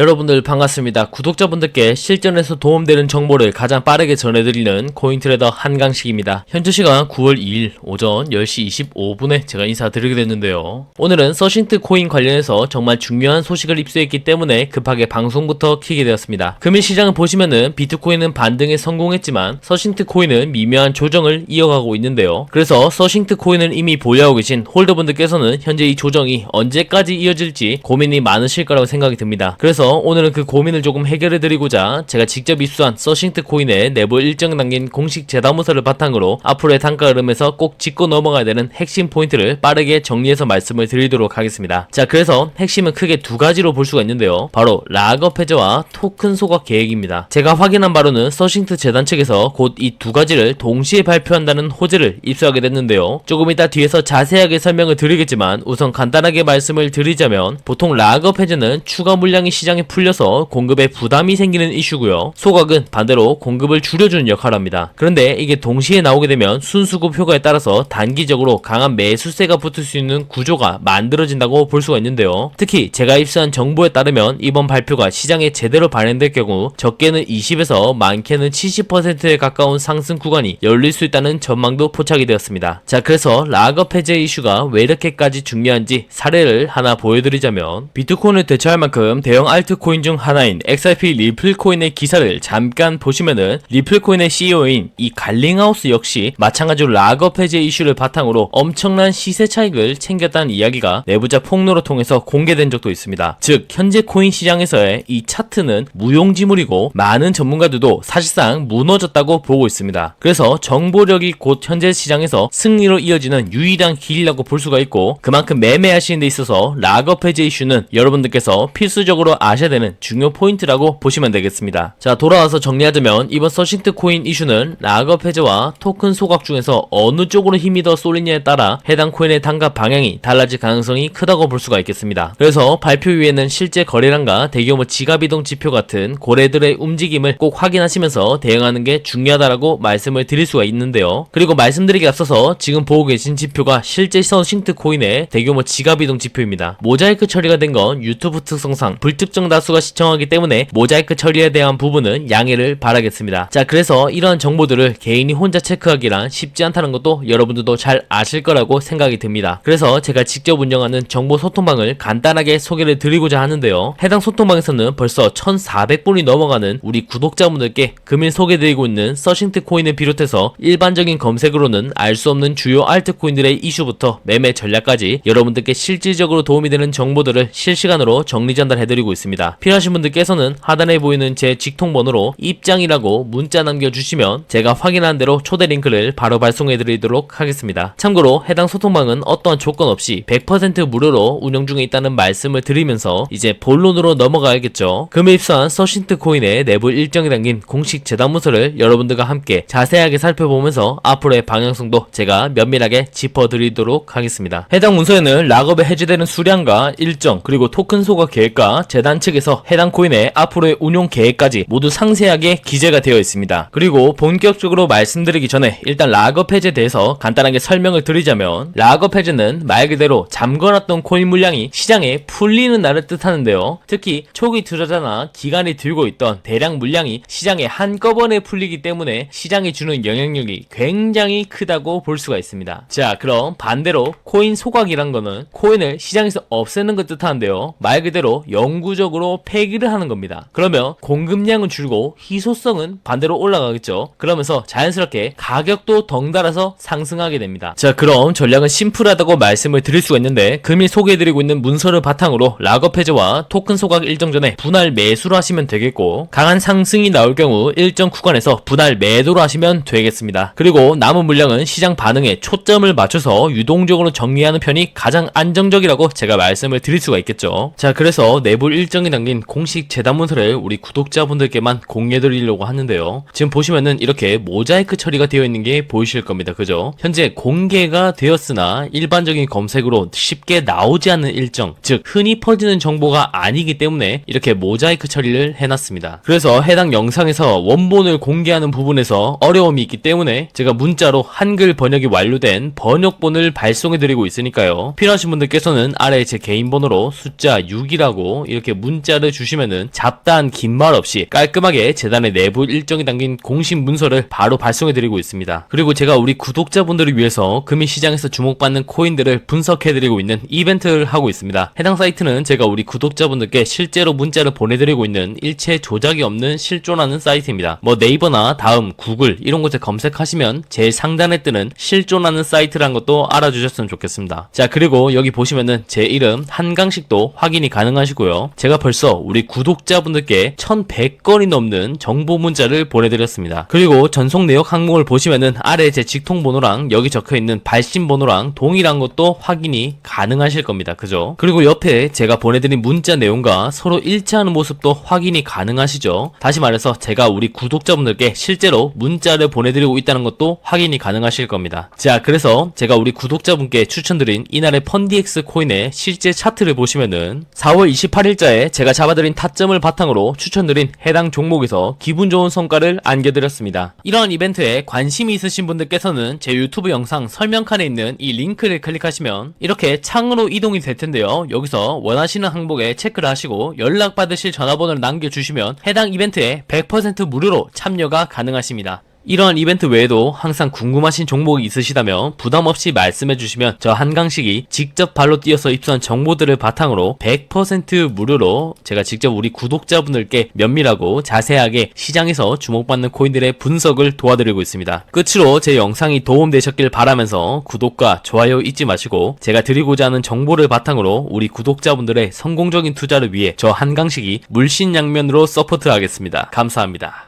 여러분들 반갑습니다. 구독자분들께 실전에서 도움되는 정보를 가장 빠르게 전해드리는 코인트레더 한강식입니다. 현재 시간 9월 2일 오전 10시 25분에 제가 인사드리게 됐는데요. 오늘은 서신트 코인 관련해서 정말 중요한 소식을 입수했기 때문에 급하게 방송부터 키게 되었습니다. 금일 시장을 보시면은 비트코인은 반등에 성공했지만 서신트 코인은 미묘한 조정을 이어가고 있는데요. 그래서 서신트 코인을 이미 보유하고 계신 홀더분들께서는 현재 이 조정이 언제까지 이어질지 고민이 많으실 거라고 생각이 듭니다. 그래서 오늘은 그 고민을 조금 해결해 드리고자 제가 직접 입수한 서신트 코인의 내부 일정 담긴 공식 재담문서를 바탕으로 앞으로의 단가 흐름에서 꼭 짚고 넘어가야 되는 핵심 포인트를 빠르게 정리해서 말씀을 드리도록 하겠습니다. 자, 그래서 핵심은 크게 두 가지로 볼 수가 있는데요. 바로 락업 해제와 토큰 소각 계획입니다. 제가 확인한 바로는 서싱트 재단 측에서 곧 이 두 가지를 동시에 발표한다는 호재를 입수하게 됐는데요. 조금 이따 뒤에서 자세하게 설명을 드리겠지만 우선 간단하게 말씀을 드리자면 보통 락업 해제는 추가 물량이 시장에 풀려서 공급에 부담이 생기는 이슈고요. 소각은 반대로 공급을 줄여주는 역할을 합니다. 그런데 이게 동시에 나오게 되면 순수급 효과에 따라서 단기적으로 강한 매수세가 붙을 수 있는 구조가 만들어진다고 볼 수가 있는데요. 특히 제가 입수한 정보에 따르면 이번 발표가 시장에 제대로 반영될 경우 적게는 20에서 많게는 70%에 가까운 상승 구간이 열릴 수 있다는 전망도 포착이 되었습니다. 자, 그래서 락업 해제 이슈가 왜 이렇게까지 중요한지 사례를 하나 보여드리자면 비트코인을 대체할 만큼 대형 알트 코인 중 하나인 XRP 리플 코인의 기사를 잠깐 보시면은 리플 코인의 CEO인 이 갈링하우스 역시 마찬가지로 락업 해제 이슈를 바탕으로 엄청난 시세 차익을 챙겼다는 이야기가 내부자 폭로를 통해서 공개된 적도 있습니다. 즉 현재 코인 시장에서의 이 차트는 무용지물이고 많은 전문가들도 사실상 무너졌다고 보고 있습니다. 그래서 정보력이 곧 현재 시장에서 승리로 이어지는 유일한 길이라고 볼 수가 있고 그만큼 매매하시는 데 있어서 락업 해제 이슈는 여러분들께서 필수적으로 아셔야 되는 중요 포인트라고 보시면 되겠습니다. 자 돌아와서 정리하자면 이번 서신트 코인 이슈는 락업 해제와 토큰 소각 중에서 어느 쪽으로 힘이 더 쏠리냐에 따라 해당 코인의 단가 방향이 달라질 가능성이 크다고 볼 수가 있겠습니다. 그래서 발표 위에는 실제 거래량과 대규모 지갑 이동 지표 같은 고래들의 움직임을 꼭 확인하시면서 대응하는 게 중요하다라고 말씀을 드릴 수가 있는데요. 그리고 말씀드리기 앞서서 지금 보고 계신 지표가 실제 서신트 코인의 대규모 지갑 이동 지표입니다. 모자이크 처리가 된 건 유튜브 특성상 불특정 다수가 시청하기 때문에 모자이크 처리에 대한 부분은 양해를 바라겠습니다. 자, 그래서 이러한 정보들을 개인이 혼자 체크하기란 쉽지 않다는 것도 여러분들도 잘 아실 거라고 생각이 듭니다. 그래서 제가 직접 운영하는 정보 소통방을 간단하게 소개를 드리고자 하는데요. 해당 소통방에서는 벌써 1,400분이 넘어가는 우리 구독자분들께 금일 소개드리고 있는 서신트 코인을 비롯해서 일반적인 검색으로는 알 수 없는 주요 알트코인들의 이슈부터 매매 전략까지 여러분들께 실질적으로 도움이 되는 정보들을 실시간으로 정리 전달해드리고 있습니다. 필요하신 분들께서는 하단에 보이는 제 직통번호로 입장이라고 문자 남겨주시면 제가 확인한 대로 초대 링크를 바로 발송해드리도록 하겠습니다. 참고로 해당 소통방은 어떠한 조건 없이 100% 무료로 운영 중에 있다는 말씀을 드리면서 이제 본론으로 넘어가야겠죠. 금일 입수한 서신트 코인의 내부 일정이 담긴 공식 재단 문서를 여러분들과 함께 자세하게 살펴보면서 앞으로의 방향성도 제가 면밀하게 짚어드리도록 하겠습니다. 해당 문서에는 락업에 해제되는 수량과 일정 그리고 토큰 소각 계획과 재단 측에서 해당 코인의 앞으로의 운용 계획까지 모두 상세하게 기재가 되어 있습니다. 그리고 본격적으로 말씀드리기 전에 일단 락업 해제에 대해서 간단하게 설명을 드리자면 락업 해제는 말 그대로 잠궈놨던 코인 물량이 시장에 풀리는 날을 뜻하는데요. 특히 초기 투자자나 기관이 들고 있던 대량 물량이 시장에 한꺼번에 풀리기 때문에 시장이 주는 영향력이 굉장히 크다고 볼 수가 있습니다. 자, 그럼 반대로 코인 소각이란 거는 코인을 시장에서 없애는 것 뜻하는데요. 말 그대로 영구적으로 폐기를 하는 겁니다. 그러면 공급량은 줄고 희소성은 반대로 올라가겠죠. 그러면서 자연스럽게 가격도 덩달아서 상승하게 됩니다. 자, 그럼 전략은 심플하다고 말씀을 드릴 수가 있는데 금일 소개해드리고 있는 문서를 바탕으로 락업 해제와 토큰 소각 일정 전에 분할 매수를 하시면 되겠고 강한 상승이 나올 경우 일정 구간에서 분할 매도를 하시면 되겠습니다. 그리고 남은 물량은 시장 반응에 초점을 맞춰서 유동적으로 정리하는 편이 가장 안정적이라고 제가 말씀을 드릴 수가 있겠죠. 자, 그래서 내부 일정 이 담긴 공식 재단 문서를 우리 구독자분들께만 공유해드리려고 하는데요. 지금 보시면은 이렇게 모자이크 처리가 되어 있는 게 보이실 겁니다. 그죠? 현재 공개가 되었으나 일반적인 검색으로 쉽게 나오지 않는 일정, 즉 흔히 퍼지는 정보가 아니기 때문에 이렇게 모자이크 처리를 해놨습니다. 그래서 해당 영상에서 원본을 공개하는 부분에서 어려움이 있기 때문에 제가 문자로 한글 번역이 완료된 번역본을 발송해드리고 있으니까요. 필요하신 분들께서는 아래 제 개인 번호로 숫자 6이라고 이렇게 문 자를 주시면은 잡다한 긴 말 없이 깔끔하게 재단의 내부 일정이 담긴 공식 문서를 바로 발송해드리고 있습니다. 그리고 제가 우리 구독자분들을 위해서 금일 시장에서 주목받는 코인들을 분석해드리고 있는 이벤트를 하고 있습니다. 해당 사이트는 제가 우리 구독자분들께 실제로 문자를 보내드리고 있는 일체 조작이 없는 실존하는 사이트입니다. 뭐 네이버나 다음, 구글 이런 곳에 검색하시면 제일 상단에 뜨는 실존하는 사이트란 것도 알아주셨으면 좋겠습니다. 자 그리고 여기 보시면은 제 이름 한강식도 확인이 가능하시고요. 제가 벌써 우리 구독자분들께 1100건이 넘는 정보 문자를 보내드렸습니다. 그리고 전송 내역 항목을 보시면은 아래 제 직통 번호랑 여기 적혀있는 발신 번호랑 동일한 것도 확인이 가능하실 겁니다. 그죠? 그리고 옆에 제가 보내드린 문자 내용과 서로 일치하는 모습도 확인이 가능하시죠? 다시 말해서 제가 우리 구독자분들께 실제로 문자를 보내드리고 있다는 것도 확인이 가능하실 겁니다. 자, 그래서 제가 우리 구독자분께 추천드린 이날의 펀디엑스 코인의 실제 차트를 보시면은 4월 28일자에 제가 잡아드린 타점을 바탕으로 추천드린 해당 종목에서 기분 좋은 성과를 안겨드렸습니다. 이러한 이벤트에 관심이 있으신 분들께서는 제 유튜브 영상 설명칸에 있는 이 링크를 클릭하시면 이렇게 창으로 이동이 될 텐데요. 여기서 원하시는 항목에 체크를 하시고 연락받으실 전화번호를 남겨주시면 해당 이벤트에 100% 무료로 참여가 가능하십니다. 이러한 이벤트 외에도 항상 궁금하신 종목이 있으시다면 부담 없이 말씀해 주시면 저 한강식이 직접 발로 뛰어서 입수한 정보들을 바탕으로 100% 무료로 제가 직접 우리 구독자분들께 면밀하고 자세하게 시장에서 주목받는 코인들의 분석을 도와드리고 있습니다. 끝으로 제 영상이 도움되셨길 바라면서 구독과 좋아요 잊지 마시고 제가 드리고자 하는 정보를 바탕으로 우리 구독자분들의 성공적인 투자를 위해 저 한강식이 물신양면으로 서포트하겠습니다. 감사합니다.